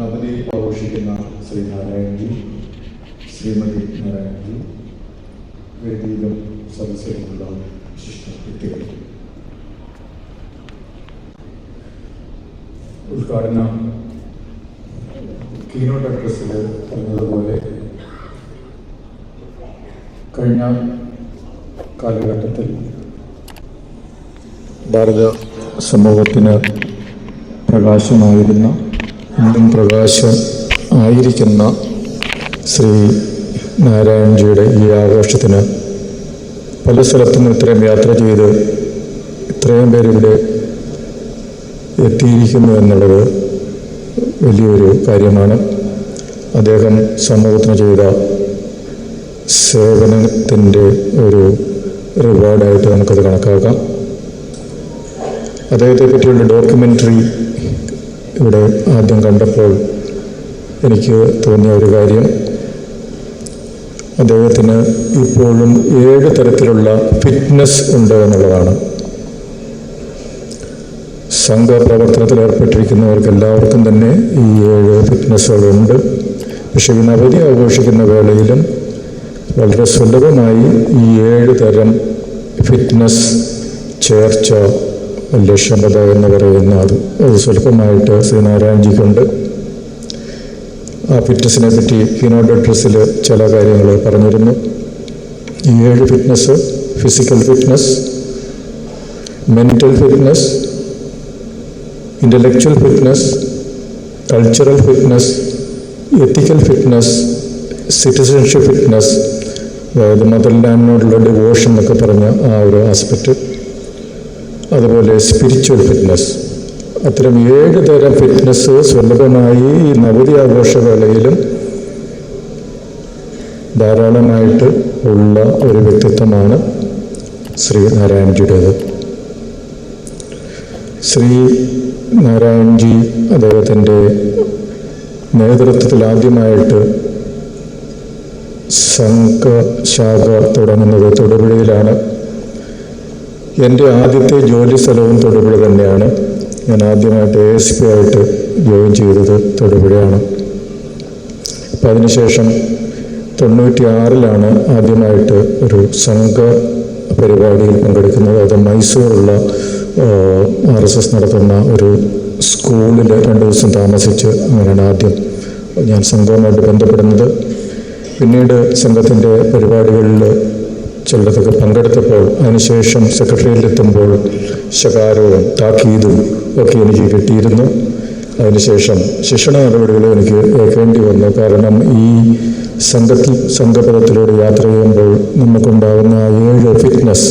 നവതി ആഘോഷിക്കുന്ന ശ്രീ നാരായണജി ശ്രീമതി നാരായണജി വേദിയിലും സദസ്സിലുമുള്ള വിശിഷ്ട വ്യക്തികൾ. ഉദ്ഘാടന കീനോട്ട് അഡ്രസ്സിൽ പറഞ്ഞതുപോലെ കഴിഞ്ഞ കാലഘട്ടത്തിൽ ഭാരത സമൂഹത്തിന് പ്രകാശമായിരുന്ന ഇന്നും പ്രകാശം ആയിരിക്കുന്ന ശ്രീ നാരായണജിയുടെ ഈ ആഘോഷത്തിന് പല സ്ഥലത്തുനിന്നും ഇത്രയും യാത്ര ചെയ്ത് ഇത്രയും പേരിവിടെ എത്തിയിരിക്കുന്നു എന്നുള്ളത് വലിയൊരു കാര്യമാണ്. അദ്ദേഹം സമൂഹത്തിന് ചെയ്ത സേവനത്തിന്റെ ഒരു റിവാർഡായിട്ട് നമുക്കത് കണക്കാക്കാം. അദ്ദേഹത്തെ പറ്റിയുള്ള ഡോക്യുമെന്ററി ഇവിടെ ആദ്യം കണ്ടപ്പോൾ എനിക്ക് തോന്നിയ ഒരു കാര്യം. അദ്ദേഹത്തിന് ഇപ്പോഴും ഏഴ് തരത്തിലുള്ള ഫിറ്റ്നസ് ഉണ്ട് എന്നുള്ളതാണ്. സംഘപ്രവർത്തനത്തിൽ ഏർപ്പെട്ടിരിക്കുന്നവർക്ക് എല്ലാവർക്കും തന്നെ ഈ ഏഴ് ഫിറ്റ്നസ്സുകളുണ്ട് പക്ഷേ നവതി ആഘോഷിക്കുന്ന വേളയിലും വളരെ സുലഭമായി ഈ ഏഴ് തരം ഫിറ്റ്നസ് ചേർച്ച ലക്ഷ്യമത എന്ന് പറയുന്ന അത് അത് സ്വല്പമായിട്ട് ശ്രീ ശ്രീനാരായണജിക്കുണ്ട്. ആ ഫിറ്റ്നസിനെ പറ്റി കീനോട്ട് ചില കാര്യങ്ങൾ പറഞ്ഞിരുന്നു. ഈ ഏഴ് fitness physical fitness mental fitness intellectual fitness cultural fitness ethical fitness citizenship fitness അതായത് മദർലാൻഡിനോടുള്ള ഡിവോഷൻ എന്നൊക്കെ പറഞ്ഞ ആ ഒരു ആസ്പെക്റ്റ് അതുപോലെ സ്പിരിച്വൽ ഫിറ്റ്നസ് അത്തരം ഏഴ് തരം ഫിറ്റ്നസ് സുലഭമായി ഈ നവതി ആഘോഷവേളയിലും ധാരാളമായിട്ട് ഉള്ള ഒരു വ്യക്തിത്വമാണ് ശ്രീ നാരായൺജിയുടേത് ശ്രീ നാരായൺജി അദ്ദേഹത്തിന്റെ നേതൃത്വത്തിൽ ആദ്യമായിട്ട് സംഘശാഖ തുടങ്ങുന്നത് തൊടുപുഴയിലാണ്. എന്റെ ആദ്യത്തെ ജോലി സ്ഥലവും തൊടുപുഴ തന്നെയാണ്. ഞാൻ ആദ്യമായിട്ട് എ എസ് പി ആയിട്ട് ജോയിൻ ചെയ്തത് തൊടുപുഴയാണ്. അപ്പം അതിനുശേഷം തൊണ്ണൂറ്റി ആറിലാണ് ആദ്യമായിട്ട് ഒരു സംഘ പരിപാടിയിൽ പങ്കെടുക്കുന്നത്. അത് മൈസൂറുള്ള ആർ എസ് എസ് നടത്തുന്ന ഒരു സ്കൂളിൽ രണ്ട് ദിവസം താമസിച്ച് അങ്ങനെയാണ് ആദ്യം ഞാൻ സംഘവുമായിട്ട് ബന്ധപ്പെടുന്നത്. പിന്നീട് സംഘത്തിന്റെ പരിപാടികളിൽ ചിലതൊക്കെ പങ്കെടുത്തപ്പോൾ അതിനുശേഷം സെക്രട്ടറിയിലെത്തുമ്പോൾ ശകാരവും താക്കീതും ഒക്കെ എനിക്ക് കിട്ടിയിരുന്നു. അതിനുശേഷം ശിക്ഷണ നടപടികളും എനിക്ക് ഏൽക്കേണ്ടി വന്നു. കാരണം ഈ സംഘത്തിൽ സംഘപദത്തിലൂടെ യാത്ര ചെയ്യുമ്പോൾ നമുക്കുണ്ടാകുന്ന ഏഴ് ഫിറ്റ്നസ്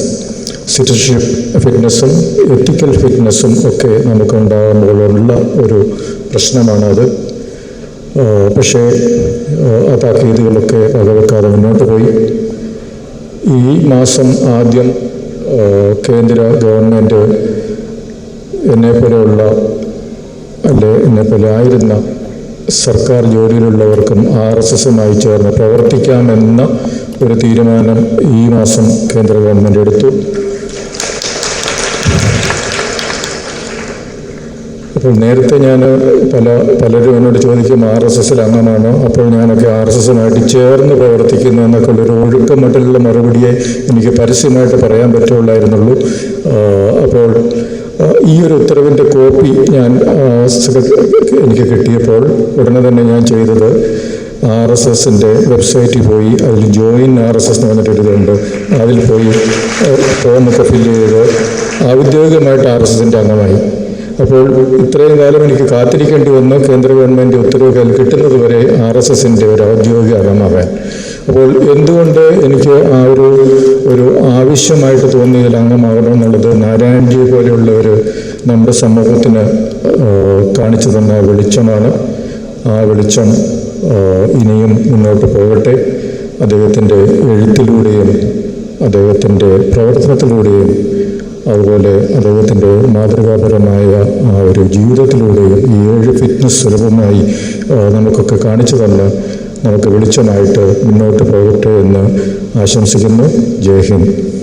സിറ്റിസൺഷിപ്പ് ഫിറ്റ്നസ്സും എത്തിക്കൽ ഫിറ്റ്നസ്സും ഒക്കെ നമുക്കുണ്ടാകുമ്പോഴുള്ള ഒരു പ്രശ്നമാണത്. പക്ഷേ ആ താക്കീതുകളൊക്കെ വകവെക്കാതെ മുന്നോട്ട് പോയി. മാസം ആദ്യം കേന്ദ്ര ഗവൺമെന്റ് എന്നെപ്പോലെയുള്ള അല്ലെ എന്നെപ്പോലെ ആയിരുന്ന സർക്കാർ ജോലിയിലുള്ളവർക്കും ആർ എസ് എസുമായി ചേർന്ന് പ്രവർത്തിക്കാമെന്ന ഒരു തീരുമാനം ഈ മാസം കേന്ദ്ര ഗവൺമെന്റ് എടുത്തു. നേരത്തെ ഞാൻ പല പലരും എന്നോട് ചോദിക്കും ആർ എസ് എസിൽ അംഗമാണോ? അപ്പോൾ ഞാനൊക്കെ ആർ എസ് എസുമായിട്ട് ചേർന്ന് പ്രവർത്തിക്കുന്നു എന്നൊക്കെ ഉള്ളൊരു ഒഴുക്കമട്ടിലുള്ള മറുപടിയെ എനിക്ക് പരസ്യമായിട്ട് പറയാൻ പറ്റുള്ളായിരുന്നുള്ളൂ. അപ്പോൾ ഈ ഒരു ഉത്തരവിന്റെ കോപ്പി ഞാൻ എനിക്ക് കിട്ടിയപ്പോൾ ഉടനെ തന്നെ ഞാൻ ചെയ്തത് ആർ എസ് എസിന്റെ വെബ്സൈറ്റിൽ പോയി അതിൽ ജോയിൻ ആർ എസ് എസ് എന്ന് പറഞ്ഞിട്ടൊരിതുണ്ട് അതിൽ പോയി ഫോമൊക്കെ ഫില്ല് ചെയ്ത് ഔദ്യോഗികമായിട്ട് ആർ എസ് എസിന്റെ അംഗമായി. അപ്പോൾ ഇത്രയും കാലം എനിക്ക് കാത്തിരിക്കേണ്ടി വന്നു. കേന്ദ്ര ഗവൺമെന്റ് ഉത്തരവ് കിട്ടുന്നത് വരെ ആർ എസ് എസിന്റെ ഒരു ഔദ്യോഗിക അംഗമാകാൻ അപ്പോൾ എന്തുകൊണ്ട് എനിക്ക് ആ ഒരു ഒരു ആവശ്യമായിട്ട് തോന്നിയതിൽ അംഗമാകണം എന്നുള്ളത് പോലെയുള്ള പോലെയുള്ളവർ നമ്മുടെ സമൂഹത്തിന് കാണിച്ചു തന്ന വെളിച്ചമാണ്. ആ വെളിച്ചം ഇനിയും മുന്നോട്ട് പോകട്ടെ. അദ്ദേഹത്തിന്റെ എഴുത്തിലൂടെയും അദ്ദേഹത്തിന്റെ പ്രവർത്തനത്തിലൂടെയും അതുപോലെ അദ്ദേഹത്തിന്റെ മാതൃകാപരമായ ആ ഒരു ജീവിതത്തിലൂടെയും ഈ ഏഴ് ഫിറ്റ്നസ് സുലഭമായി നമുക്കൊക്കെ കാണിച്ചു തന്ന നമുക്ക് വെളിച്ചമായിട്ട് മുന്നോട്ട് പോകട്ടെ എന്ന് ആശംസിക്കുന്നു. ജയ് ഹിന്ദ്.